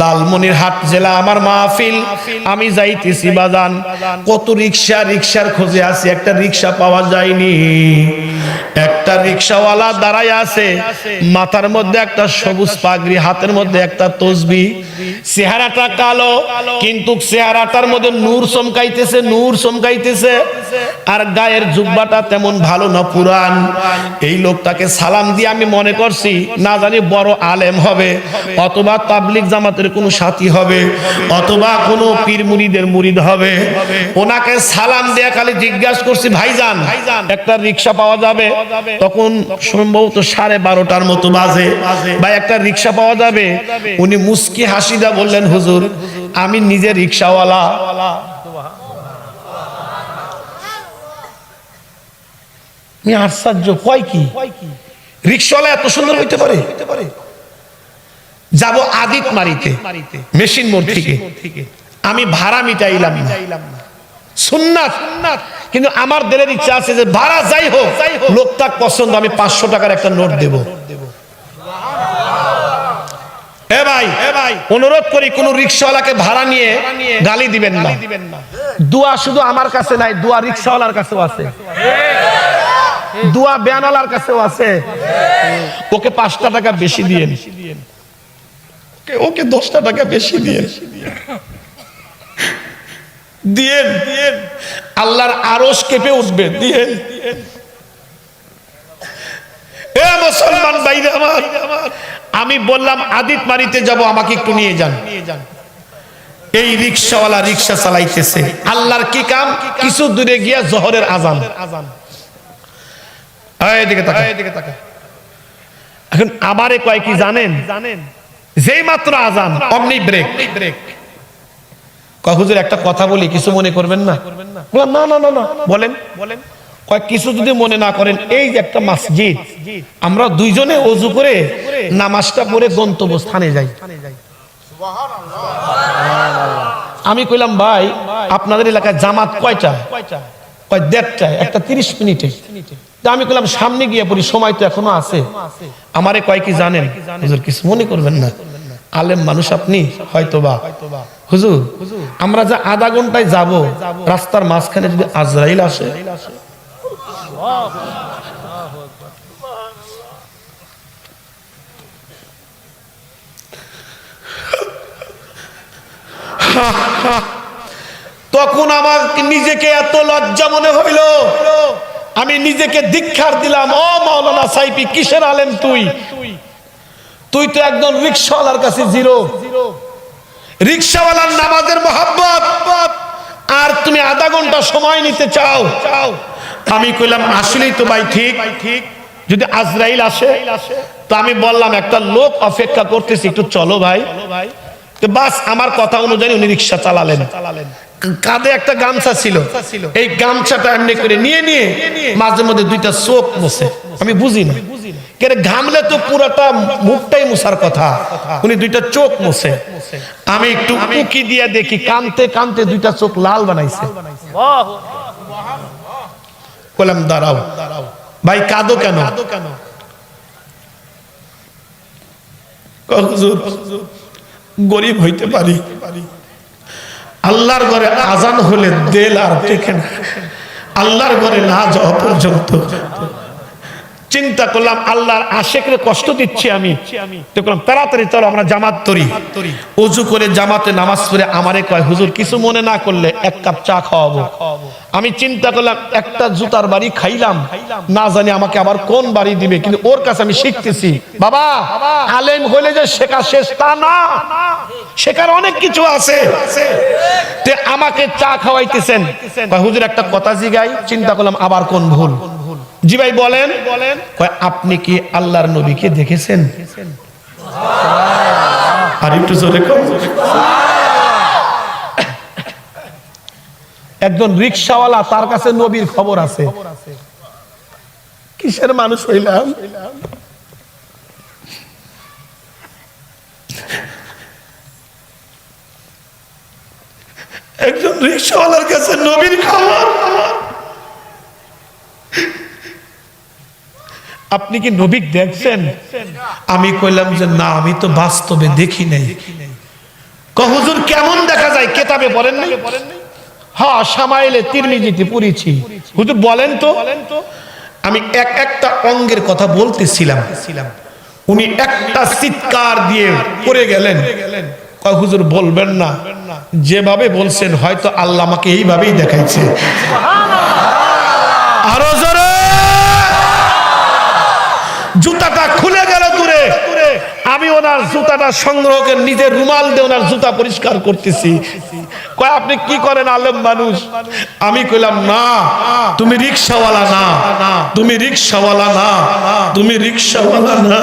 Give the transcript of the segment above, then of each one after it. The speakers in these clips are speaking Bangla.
লালমনির হাট জেলা আমার মাহফিল। আমি যাইতেছি বাজান। কত রিক্সা, রিক্সার খোঁজে আছি, একটা রিক্সা পাওয়া যায়নি। একটা রিক্সাওয়ালা দাঁড়ায় আছে, মাথার মধ্যে একটা সবুজ পাগড়ি, হাতের মধ্যে একটা তসবি। চেহারাটা কালো, কিন্তু চেহারাটার মধ্যে নূর চমকাইতেছে নূর চমকাইতেছে। আর গায়ের জুব্বাটা তেমন ভালো না, পুরান। এই লোকটাকে সালাম দিয়ে আমি মনে করছি, না জানি বড় আলেম হবে, অথবা তাবলিক জামাতের কোনো সাথী হবে, অথবা কোনো পীর মুরিদের মুরিদ হবে। ওনাকে সালাম দেয়া খালি জিজ্ঞাসা করছি, ভাইজান, একটা রিক্সা পাওয়া যাবে? তখন সম্ভবত সাড়ে বারোটার মতো বাজে বা একটা রিক্সা পাওয়া যাবে। উনি মুস্কি হাসিদা বললেন হুজুর আমি নিজে রিক্সাওয়ালা। আমি আশ্চর্য কয় কি? রিক্সাওয়ালা এত সুন্দর হইতে পারে? যাব আদিত মারিতে মেশিন মোড় থেকে। আমি ভাড়া মিটাইলাম না। সুন্নাত। কিন্তু আমার দিলের ইচ্ছা আছে যে ভাড়া যাই হোক লোকটা পছন্দ, আমি পাঁচশো টাকার একটা নোট দেব। এ ভাই, অনুরোধ করি কোন রিক্সাওয়ালাকে ভাড়া নিয়ে গালি দিবেন না। দোয়া শুধু আমার কাছে নাই, দোয়া রিক্সাওয়ালার কাছেও আছে। দোয়া বেয়ানালার কাছেও আছে। ওকে পাঁচটা টাকা বেশি দিয়ে ওকে দশটা টাকা বেশি দিয়ে দিয়েন। আল্লাহর আরস কেঁপে উঠবে। দিয়েন। এ মুসলমান বাইরে আমার আমি বললাম আদিত মারিতে যাব আমাকে একটু নিয়ে যান। এই রিক্সাওয়ালা রিক্সা চালাইতেছে। আল্লাহর কি কাম? কিছু দূরে গিয়া জহরের আজান। এই এদিকে তাকা এদিকে তাকা এখন আমারে কয় কি জানেন? জানেন। যেই মাত্র আজান অমনি ব্রেক ব্রেক হুজুর একটা কথা বলি কিছু মনে করবেন না? বললাম, না না না না। বলেন। বলেন। কয় কিছু যদি মনে না করেন এই যে একটা মসজিদ আমরা দুইজনে অজু করে নামাজটা পড়ে গন্তব্য স্থানে যাই। আমি কইলাম ভাই আপনাদের এলাকায় জামাত কয়টা? কয় দেড়টায় একটা তিরিশ মিনিটে। আমি কইলাম সামনে গিয়ে পড়ি সময় তো এখনও আছে। আমারে কয় কি জানেন? কিছু মনে করবেন না? আলেম মানুষ আপনি? হয়তো বা হুজুর, আমরা যে আধা ঘন্টায় যাব, রাস্তার মাঝখানে যদি আজরাইল আসে। তখন আমার নিজেকে এত লজ্জা মনে হইল। আমি নিজেকে দীক্ষার দিলাম, ও মাওলানা সাইপি কিসের আলেম তুই? তুই তো একদম রিক্সাওয়ালার কাছে জিরো। রিক্সাওয়ালার নামাজের মোহাব্বত। আর তুমি আধা ঘণ্টা সময় নিতে চাও। আমি কইলাম, আসলেই তো ভাই ঠিক। ঠিক যদি আজরাইল আসে, তো আমি বললাম, একটা লোক অপেক্ষা করতেছি, একটু চলো ভাই। তো বাস, আমার কথা অনুযায়ী উনি রিক্সা চালালেন। কাঁধে একটা গামছা ছিল। এই গামছাটা এমনি করে নিয়ে নিয়ে, মাঝে মধ্যে দুইটা চোখ মুছে আমি বুঝি না। কেন ঘামলে তো পুরাটা মুখটাই মুছার কথা। উনি দুইটা চোখ মুছে। আমি একটু উকি দিয়ে দেখি কানতে কানতে দুইটা চোখ লাল বানাইছে। বললাম দাঁড়াও। ভাই কাঁদো কেন? গরিব হইতে পারি। আল্লাহর ঘরে আজান হলে দেল আর দেখে না। আল্লাহর ঘরে না যাওয়া পর্যন্ত চিন্তা করলাম, আল্লাহর আশেকরে কষ্ট দিচ্ছি আমি। দেখলাম তাড়াতাড়ি চলো, আমরা জামাত তরি উজু করে জামাতে নামাজ পড়ে আমারে কয়, হুজুর, কিছু মনে না করলে এক কাপ চা খাওয়াবো। আমি চিন্তা করলাম, একটা জুতার বাড়ি খাইলাম। না জানি আমাকে আবার কোন বাড়ি দিবে, কিন্তু ওর কাছে আমি শিখতেছি। বাবা, আলেম হইলে যে শেখা শেষ, তা না। শেখার অনেক কিছু আছে। আমাকে চা খাওয়াইতেছেন। হুজুর, একটা কথা জিগাই। চিন্তা করলাম, আবার কোন ভুল। জি ভাই বলেন। বলেন। আপনি কি আল্লাহর নবীকে দেখেছেন? আর একটু জোরে একজন রিক্সাওয়ালা তার কাছে নবীর খবর আছে। কিসের মানুষ হইলাম? একজন রিক্সাওয়ালার কাছে নবীর খবর। আপনি কি নবী দেখছেন? আমি কইলাম যে, না, আমি তো বাস্তবে দেখি নাই। কহুজুর কেমন দেখা যায়? কেতাবে বলেন নাই? হ্যাঁ সামাইলে তিরমিজিতে পড়েছি। হুজুর, বলেন তো। আমি এক একটা অঙ্গের কথা বলতেছিলাম। উনি একটা চিৎকার দিয়ে পড়ে গেলেন। কয়, হুজুর, বলবেন না। যেভাবে বলছেন, হয়তো আল্লাহ আমাকে এইভাবেই দেখাইছে আরও জোরে জুতাটা খুলে গেল দূরে আমি ওনার জুতাটা সংগ্রহ করে নিজের রুমাল দিয়ে ওনার জুতা পরিষ্কার করতেছি। কয়, আপনি কি করেন আলেম মানুষ? আমি কইলাম, না, তুমি রিক্সাওয়ালা না, তুমি রিক্সাওয়ালা না, তুমি রিক্সাওয়ালা না,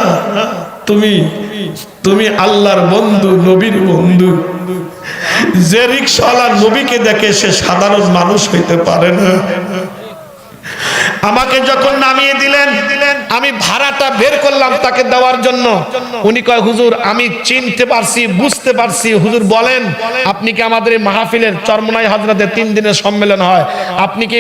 তুমি তুমি আল্লাহর বন্ধু, নবীর বন্ধু। যে রিক্সাওয়ালা নবীকে দেখে সে সাধারণ মানুষ হইতে পারে না। আমাকে যখন নামিয়ে দিলেন, আমি ভাড়াটা বের করলাম তাকে দেওয়ার জন্য। উনি কয়, হুজুর, আমি চিনতে পারছি, বুঝতে পারছি। হুজুর বলেন, আপনি কি আমাদের এই মাহফিলের চরমনাই হজরতে তিন দিনের সম্মেলন হয়? আপনি কি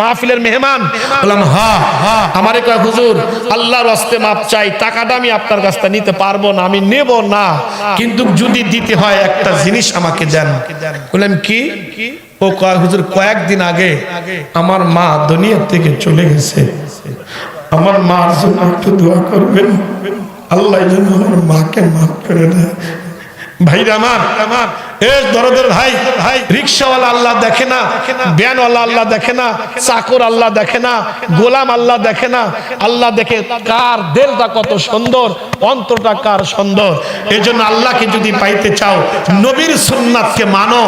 মাহফিলের মেহমান? বললাম হ্যাঁ হ্যাঁ আমারে কয়, হুজুর, আল্লাহর হস্তে মাপ চাই, টাকাটা আমি আপনার কাছ থেকে নিতে পারব না, আমি নেব না। কিন্তু যদি দিতে হয় একটা জিনিস আমাকে দেন। বললাম কি? ও হুজুর, কয়েকদিন আগে আমার মা দুনিয়ার থেকে চলে গেছে। আমার মার জন্য একটু দোয়া করবেন। আল্লাহ যেন আমার মাকে মাফ করে দেয়। ভাইরা আমার আমার রিক্সাওয়ালা আল্লাহ দেখে না, ব্যানওয়ালা আল্লাহ দেখে না, চাকর আল্লাহ দেখে না, গোলাম আল্লাহ দেখে না, আল্লাহ দেখে কার কত সুন্দর কার সুন্দর। এই জন্য আল্লাহকে যদি পাইতে চাও, নবীর সুন্নাতকে মানো,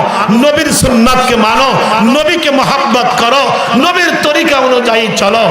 নবীর সুন্নাতকে মানো, নবীকে মহাব্বত করো, নবীর তরিকা অনুযায়ী চলো।